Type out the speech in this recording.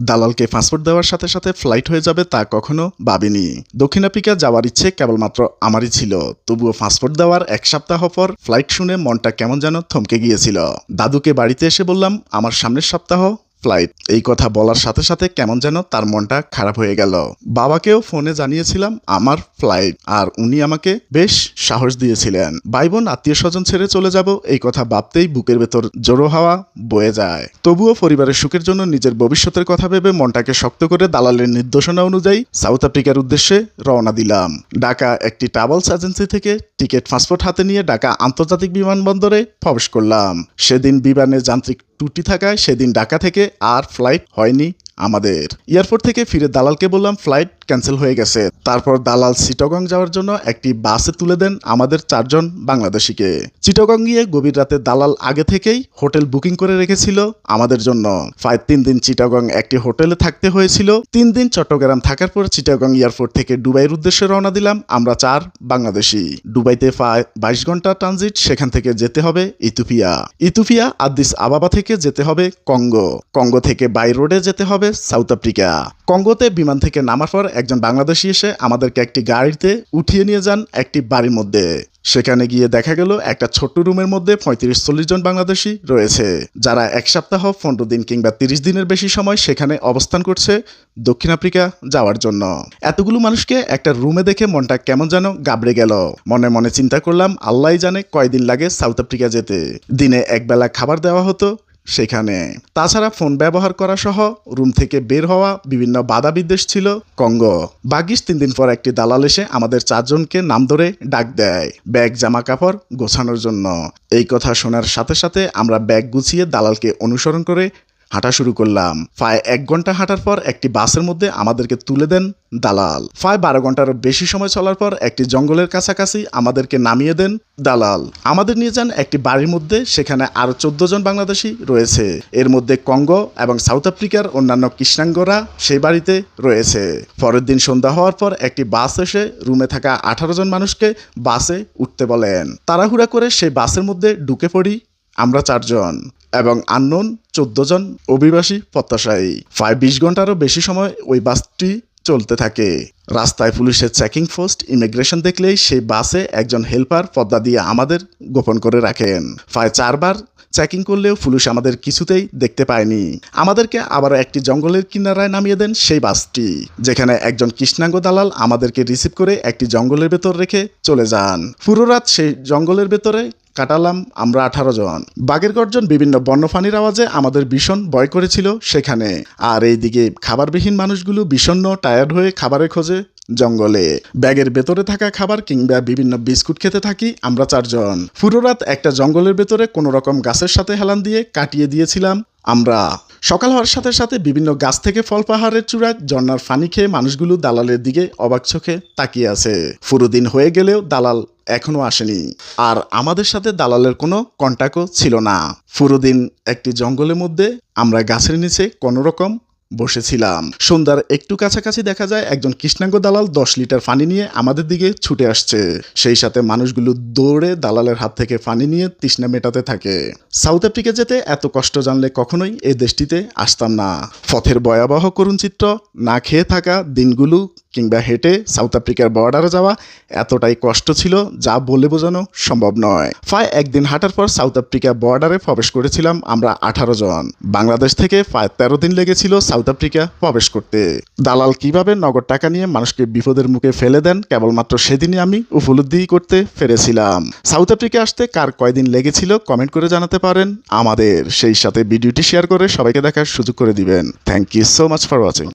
দালালকে passport দেওয়ার সাথে সাথে ফ্লাইট হয়ে যাবে তা কখনো ভাবিনি। দক্ষিণ আফ্রিকা যাওয়ার ইচ্ছে কেবলমাত্র আমারই ছিল। তবুও পাসপোর্ট দেওয়ার এক সপ্তাহ পর ফ্লাইট শুনে মনটা কেমন যেন থমকে গিয়েছিল। দাদুকে বাড়িতে এসে বললাম, আমার সামনের সপ্তাহ ফ্লাইট এই কথা বলার সাথে সাথে কেমন যেন তার মনটা খারাপ হয়ে গেল। বাবাকেও ফোনে জানিয়েছিলাম আমার ফ্লাইট আর উনি আমাকে বেশ সাহস দিয়েছিলেন। ভাই বোন আত্মীয় স্বজন ছেড়ে চলে যাব, এই কথা ভাবতেই বুকের ভেতর জোরো হাওয়া বয়ে যায়। তবুও পরিবারের সুখের জন্য নিজের ভবিষ্যতের কথা ভেবে মনটাকে শক্ত করে দালালের নির্দেশনা অনুযায়ী সাউথ আফ্রিকার উদ্দেশ্যে রওনা দিলাম। ঢাকা একটি ট্রাভেলস এজেন্সি থেকে টিকিট, পাসপোর্ট হাতে নিয়ে ঢাকা আন্তর্জাতিক বিমানবন্দরে প্রবেশ করলাম। সেদিন বিমানে যান্ত্রিক ত্রুটি থাকায় সেদিন ঢাকা থেকে আর ফ্লাইট হয়নি আমাদের। এয়ারপোর্ট থেকে ফিরে দালালকে বললাম ফ্লাইট ক্যান্সেল হয়ে গেছে। তারপর দালাল চিটগং যাওয়ার জন্য একটি বাসে তুলে দেন আমাদের চারজন বাংলাদেশিকে। চিটগং গিয়ে গভীর রাতে দালাল আগে থেকেই হোটেল বুকিং করে রেখেছিল আমাদের জন্য। প্রায় তিন দিন চিটাগং একটি হোটেলে থাকতে হয়েছিল। তিন দিন চট্টগ্রাম থাকার পর চিটাগং এয়ারপোর্ট থেকে দুবাইয়ের উদ্দেশ্যে রওনা দিলাম। আমরা চার বাংলাদেশি। দুবাইতে প্রায় বাইশ ঘণ্টা ট্রানজিট, সেখান থেকে যেতে হবে ইথিওপিয়া। ইথিওপিয়া, আদিস আবাবা থেকে যেতে হবে কঙ্গো। কঙ্গো থেকে বাই রোডে যেতে হবে সাউথ আফ্রিকা। কঙ্গোতে বিমান থেকে নামার পর একজন বাংলাদেশি এসে আমাদেরকে একটি গাড়িতে উঠিয়ে নিয়ে যান একটি বাড়ির মধ্যে। সেখানে গিয়ে দেখা গেল একটা ছোট্ট রুমের মধ্যে পঁয়ত্রিশ, চল্লিশ জন বাংলাদেশি রয়েছে, যারা এক সপ্তাহ, পনেরো দিন কিংবা তিরিশ দিনের বেশি সময় সেখানে অবস্থান করছে দক্ষিণ আফ্রিকা যাওয়ার জন্য। এতগুলো মানুষকে একটা রুমে দেখে মনটা কেমন যেন গাবড়ে গেল। মনে মনে চিন্তা করলাম আল্লাহ জানে কয়দিন লাগে সাউথ আফ্রিকা যেতে। দিনে একবেলা খাবার দেওয়া হতো সেখানে। তাছাড়া ফোন ব্যবহার করা সহ রুম থেকে বের হওয়া বিভিন্ন বাধা বিদ্বেষ ছিল কঙ্গো। বাগিস তিন দিন পর একটি দালাল এসে আমাদের চারজনকে নাম ধরে ডাক দেয়, ব্যাগ জামা কাপড় গোছানোর জন্য। এই কথা শোনার সাথে সাথে আমরা ব্যাগ গুছিয়ে দালালকে অনুসরণ করে হাঁটা শুরু করলাম। প্রায় এক ঘণ্টা হাঁটার পর একটি বাসের মধ্যে আমাদেরকে তুলে দেন দালাল। প্রায় বারো ঘন্টারও বেশি সময় চলার পর একটি জঙ্গলের কাছাকাছি আমাদেরকে নামিয়ে দেন দালাল। আমাদের নিয়ে যান একটি বাড়ির মধ্যে, সেখানে আরও চোদ্দ জন বাংলাদেশি রয়েছে। এর মধ্যে কঙ্গো এবং সাউথ আফ্রিকার অন্যান্য কৃষ্ণাঙ্গরা সেই বাড়িতে রয়েছে। পরের দিন সন্ধ্যা হওয়ার পর একটি বাস এসে রুমে থাকা আঠারো জন মানুষকে বাসে উঠতে বলেন। তাড়াহুড়া করে সেই বাসের মধ্যে ঢুকে পড়ি আমরা চারজন এবং আননোন চোদ্দ জন অভিবাসী প্রত্যাশায়ী। প্রায় বিশ ঘন্টারও বেশি সময় ওই বাসটি চলতে থাকে। রাস্তায় পুলিশের চেকিং পোস্ট, ইমিগ্রেশন দেখলেই সেই বাসে একজন হেল্পার পদ্মা দিয়ে আমাদের গোপন করে রাখেন। প্রায় চারবার চেকিং করলেও পুলিশ আমাদের কিছুতেই দেখতে পায়নি। আমাদেরকে আবার একটি জঙ্গলের কিনারায় নামিয়ে দেন সেই বাসটি, যেখানে একজন কৃষ্ণাঙ্গ দালাল আমাদেরকে রিসিভ করে একটি জঙ্গলের ভেতর রেখে চলে যান। পুরো রাত সেই জঙ্গলের ভেতরে কাটালাম আমরা আঠারো জন। বাঘের গর্জন বিভিন্ন বন্যপ্রাণীর আওয়াজে আমাদের ভীষণ ভয় করেছিল সেখানে। আর এইদিকে খাবারবিহীন মানুষগুলো বিষণ্ণ টায়ার্ড হয়ে খাবারের খোঁজে জঙ্গলে। ব্যাগের ভেতরে থাকা খাবার কিংবা বিভিন্ন বিস্কুট খেতে থাকি আমরা চারজন। পুরো রাত একটা জঙ্গলের ভেতরে কোনো রকম গাছের সাথে হেলান দিয়ে কাটিয়ে দিয়েছিলাম আমরা। সকাল হওয়ার সাথে সাথে বিভিন্ন গাছ থেকে ফল পাহাড়ের চূড়ায় ঝর্ণার ফানি খেয়ে মানুষগুলো দালালের দিকে অবাক চোখে তাকিয়ে আছে। পুরো দিন হয়ে গেলেও দালাল এখনও আসেনি। আর আমাদের সাথে দালালের কোনো কন্ট্যাক্টও ছিল না। পুরো দিন একটি জঙ্গলের মধ্যে আমরা গাছের নিচে কোনো রকম বসেছিলাম। সন্ধ্যার একটু কাছাকাছি দেখা যায় একজন কৃষ্ণাঙ্গ দালাল দশ লিটার পানি নিয়ে আমাদের দিকে ছুটে আসছে। সেই সাথে মানুষগুলো দৌড়ে দালালের হাত থেকে পানি নিয়ে তৃষ্ণা মেটাতে থাকে। সাউথ আফ্রিকা যেতে এত কষ্ট জানলে কখনোই এই দেশটিতে আসতাম না। পথের ভয়াবহ করুণ চিত্র না খেয়ে থাকা দিনগুলো কিংবা হেঁটে সাউথ আফ্রিকার বর্ডারে যাওয়া এতটাই কষ্ট ছিল যা বলে বোঝানো সম্ভব নয়। প্রায় একদিন হাঁটার পর সাউথ আফ্রিকা বর্ডারে প্রবেশ করেছিলাম আমরা আঠারো জন। বাংলাদেশ থেকে প্রায় তেরো দিন লেগেছিল সাউথ আফ্রিকা প্রবেশ করতে। দালাল কীভাবে নগদ টাকা নিয়ে মানুষকে বিপদের মুখে ফেলে দেন কেবলমাত্র সেদিনই আমি উপলব্ধি করতে পেরেছিলাম। সাউথ আফ্রিকা আসতে কার কয়দিন লেগেছিল কমেন্ট করে জানাতে পারেন আমাদের। সেই সাথে ভিডিওটি শেয়ার করে সবাইকে দেখার সুযোগ করে দিবেন। Thank you so much for watching.